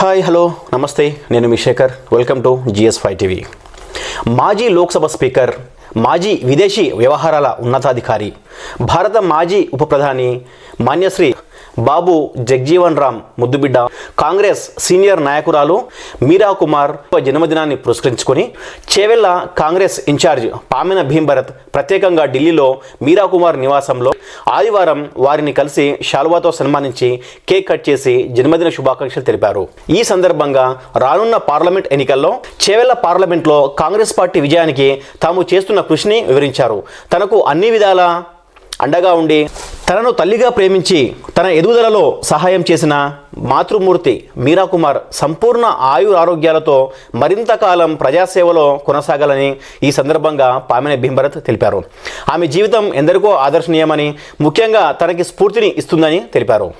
Hi hello నమస్తే నేను మీ Shekhar. Welcome to GS five TV. మాజీ లోక్సభ స్పీకర్ మాజీ విదేశీ వ్యవహారాల ఉన్నతాధికారి భారత మాజీ ఉప ప్రధాని మాన్యశ్రీ బాబు జగ్జీవన్ రామ్ ముద్దుబిడ్డ కాంగ్రెస్ సీనియర్ నాయకురాలు మీరా కుమార్ జన్మదినాన్ని పురస్కరించుకొని చేవెళ్ళ కాంగ్రెస్ ఇన్ఛార్జ్ పామెన భీంభరత్ ప్రత్యేకంగా ఢిల్లీలో మీరా కుమార్ నివాసంలో ఆదివారం వారిని కలిసి శాలువాతో సన్మానించి కేక్ కట్ చేసి జన్మదిన శుభాకాంక్షలు తెలిపారు. ఈ సందర్భంగా రానున్న పార్లమెంట్ ఎన్నికల్లో చేవెళ్ళ పార్లమెంట్లో కాంగ్రెస్ పార్టీ విజయానికి తాము చేస్తున్న కృషిని వివరించారు. తనకు అన్ని విధాలా అండగా ఉండి తనను తల్లిగా ప్రేమించి తన ఎదుగుదలలో సహాయం చేసిన మాతృమూర్తి మీరా కుమార్ సంపూర్ణ ఆయు ఆరోగ్యాలతో మరింత కాలం ప్రజాసేవలో కొనసాగాలని ఈ సందర్భంగా పామెన భీంభరత్ తెలిపారు. ఆమె జీవితం ఎందరికో ఆదర్శనీయమని ముఖ్యంగా తనకి స్ఫూర్తిని ఇస్తుందని తెలిపారు.